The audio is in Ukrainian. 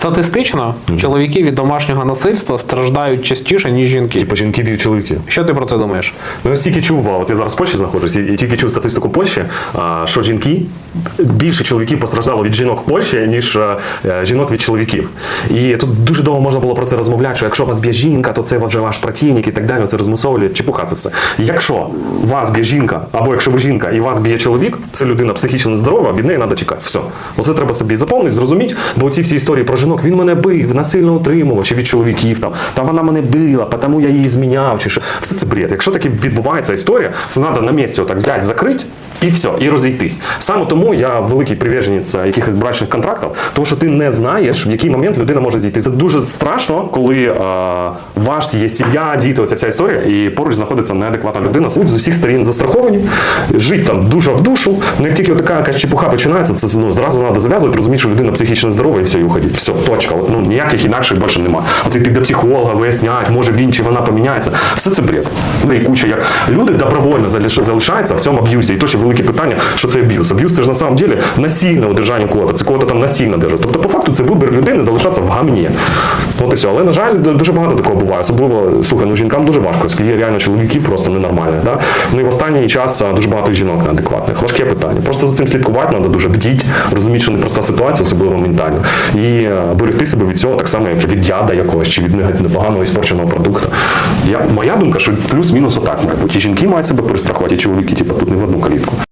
Статистично чоловіки від домашнього насильства страждають частіше, ніж жінки. Типу жінки б'ють чоловіків. Що ти про це думаєш? Ну, я стільки чув, от я зараз в Польщі знаходжусь, і, і тільки чув статистику Польщі, що жінки більше чоловіків постраждало від жінок в Польщі, ніж е, е, жінок від чоловіків. І тут дуже довго можна було про це розмовляти, що якщо вас б'є жінка, то це вже ваш противник і так далі. Це розмусовує чепуха це все. Якщо вас б'є жінка, або якщо ви жінка і вас б'є чоловік, це людина психічно нездорова, від неї треба тікати. Все. Оце треба собі заповнити, зрозуміти, бо ці всі історії про жінок, він мене бив, насильно утримував, чи від чоловіків там, та вона мене била, тому я її зміняв, чи що. Все це бред. Якщо таки відбувається історія, це треба на місці отак взяти, закрити. І все, і розійтись. Саме тому я великий приверженець е, якихось брачних контрактів, тому що ти не знаєш, в який момент людина може зійти. Це дуже страшно, коли е, ваш є сім'я, діти, оця ця історія, і поруч знаходиться неадекватна людина. Будь з усіх сторін застраховані, жить там душа в душу. Ну як тільки така якась чепуха починається, це ну, зразу треба зав'язувати, розуміти, що людина психічно здорова і все, і уходить. Все, точка. От, ну ніяких інакших більше нема. От йти до психолога, вияснять, може він чи вона поміняється. Все це бред. Ну і куча як люди добровольно залишаються в цьому аб'юзі. І то ще велике питання, що це аб'юз. Аб'юз це ж на самом деле насильне удержання кого-то. Це кого-то там насильно держать. Тобто, по факту, це вибір людини залишатися в гамні. От. Але на жаль, дуже багато такого буває. Особливо слухай, ну жінкам дуже важко, оскільки реально чоловіків просто ненормальні. Да? Ну і в останній час дуже багато жінок неадекватних. Важке питання. Просто за цим слідкувати треба дуже бдіть, розуміти, що непроста ситуація, особливо ментально. І е, берегти себе від цього так само, як від яда якогось чи від непоганого іспорченого продукту. Я, моя думка, що плюс-мінус отак має бути. І жінки мають себе перестрахувати, і чоловіки, типу, тут не в одну калітку.